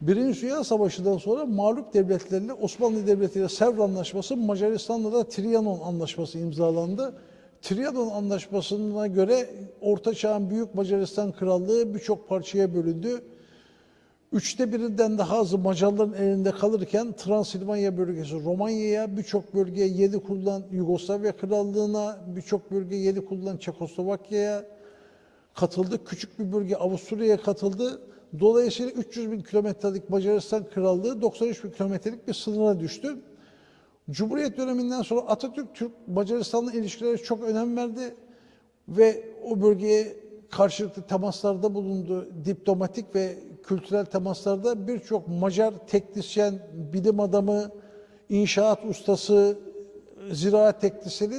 Birinci Dünya Savaşı'ndan sonra mağlup devletlerle Osmanlı Devleti ile Sevr Anlaşması, Macaristan'la da Trianon Anlaşması imzalandı. Trianon Anlaşması'na göre Orta Çağ'ın Büyük Macaristan Krallığı birçok parçaya bölündü. Üçte birinden daha azı Macarların elinde kalırken Transilvanya bölgesi Romanya'ya, birçok bölge yedi kurulan Yugoslavya Krallığı'na, birçok bölge yedi kurulan Çekoslovakya'ya katıldı. Küçük bir bölge Avusturya'ya katıldı. Dolayısıyla 300 bin kilometrelik Macaristan Krallığı 93 bin kilometrelik bir sınıra düştü. Cumhuriyet döneminden sonra Atatürk Türk Macaristan'la ilişkilere çok önem verdi ve o bölgeye karşılıklı temaslarda bulundu. Diplomatik ve kültürel temaslarda birçok Macar teknisyen, bilim adamı, inşaat ustası, ziraat teknisyeni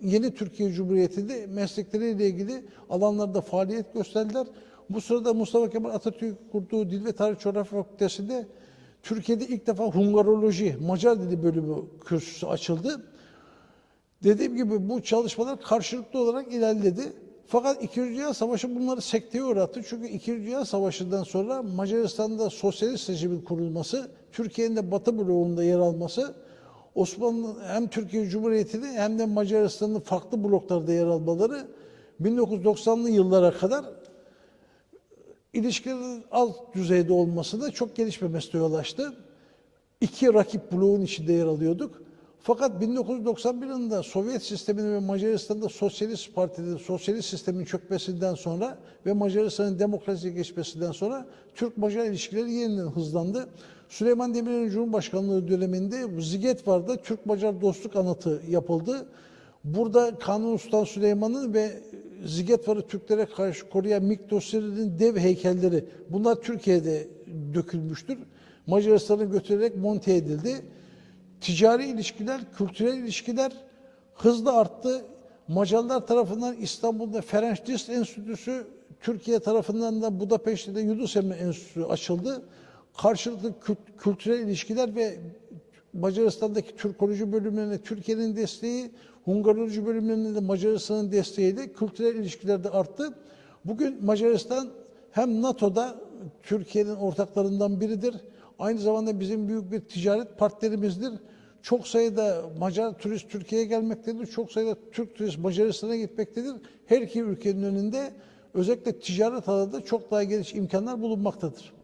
yeni Türkiye Cumhuriyeti'nde meslekleriyle ilgili alanlarda faaliyet gösterdiler. Bu sırada Mustafa Kemal Atatürk kurduğu Dil ve Tarih Coğrafya Fakültesi'nde Türkiye'de ilk defa Hungaroloji, Macar dili bölümü kürsüsü açıldı. Dediğim gibi bu çalışmalar karşılıklı olarak ilerledi. Fakat İkinci Dünya Savaşı bunları sekteye uğrattı. Çünkü İkinci Dünya Savaşı'ndan sonra Macaristan'da sosyalist rejimin kurulması, Türkiye'nin de Batı bloğunda yer alması, Osmanlı hem Türkiye Cumhuriyeti'ni hem de Macaristan'ın farklı bloklarda yer almaları 1990'lı yıllara kadar ilişkilerin alt düzeyde olması da çok gelişmemesine yol açtı. İki rakip bloğun içinde yer alıyorduk. Fakat 1991 yılında Sovyet sisteminin ve Macaristan'da Sosyalist Parti'nin, Sosyalist sistemin çökmesinden sonra ve Macaristan'ın demokrasiye geçmesinden sonra Türk-Macar ilişkileri yeniden hızlandı. Süleyman Demirel'in Cumhurbaşkanlığı döneminde Ziget vardı. Türk-Macar dostluk anıtı yapıldı. Burada Kanuni Sultan Süleyman'ın ve Zigetvar'ı Türklere karşı koruyan Mikdosiri'nin dev heykelleri bunlar Türkiye'de dökülmüştür. Macaristan'a götürülerek monte edildi. Ticari ilişkiler, kültürel ilişkiler hızla arttı. Macarlar tarafından İstanbul'da Ferenc Liszt Enstitüsü, Türkiye tarafından da Budapeşte'de de Yunus Emre Enstitüsü açıldı. Karşılıklı kült- kültürel ilişkiler ve Macaristan'daki Türkoloji bölümlerine Türkiye'nin desteği, Hungaroloji bölümlerine de Macaristan'ın desteğiyle kültürel ilişkiler de arttı. Bugün Macaristan hem NATO'da Türkiye'nin ortaklarından biridir. Aynı zamanda bizim büyük bir ticaret partnerimizdir. Çok sayıda Macar turist Türkiye'ye gelmektedir. Çok sayıda Türk turist Macaristan'a gitmektedir. Her iki ülkenin önünde özellikle ticaret alanında çok daha geniş imkanlar bulunmaktadır.